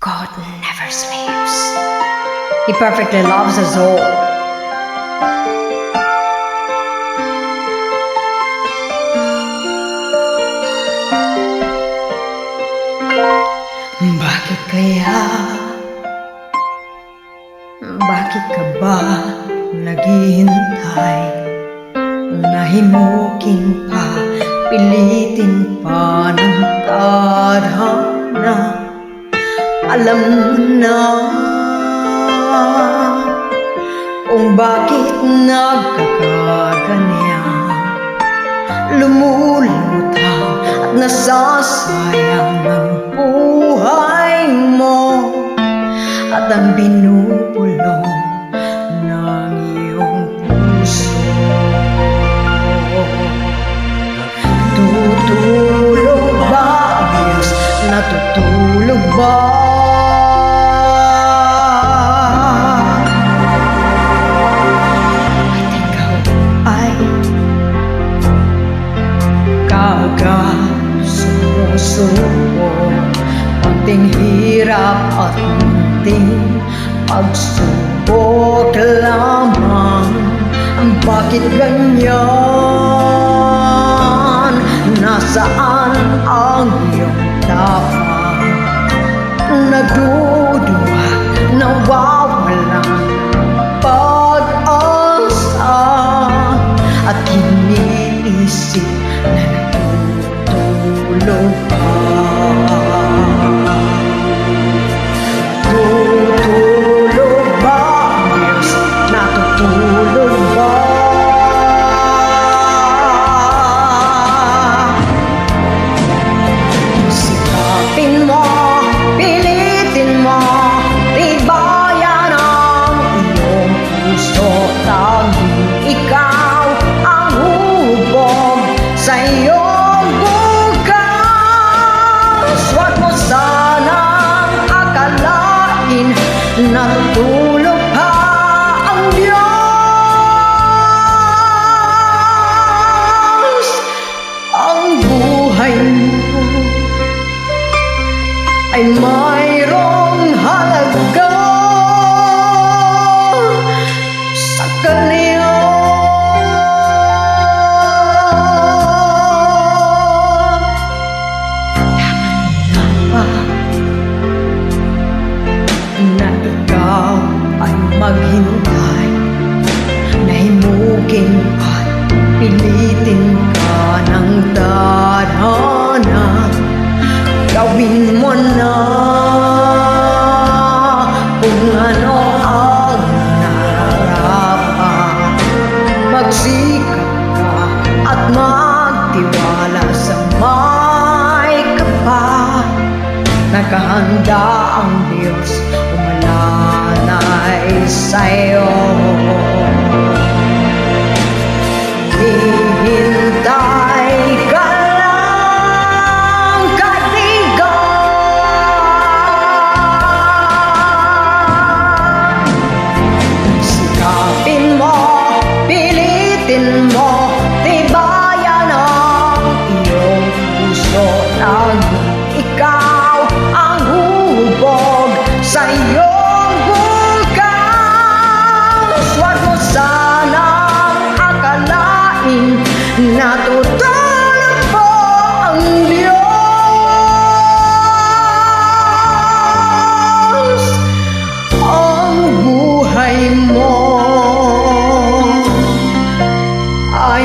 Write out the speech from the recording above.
God never sleeps. He perfectly loves us all. Bakit kaya? Bakit ka ba naghihintay? Nahimukin pa, pilitin pa ng tadhana Alam na kung bakit nagkakaganyan Lumulutang at nasasayang ang buhay mo At ang binubulong ng iyong puso Tutulog ba Diyos? Natutulog ba? Sumusuko Konting hirap at konting pagsubok lamang Bakit ganyan? Nasaan ang iyong tapang? Nagduduwa, nawawala ay mayroong halaga. Sa Kanya. Tama na ikaw ay maghintay Nahimugin at pilitin ka ng tadhana at magtiwala sa may kapal. Nakahanda ang Diyos umalalay sa'yo Laging ikaw ang hubog sa iyong bukas Huwag mo sanang akalain Natutulog po ang Diyos Ang buhay mo. Ay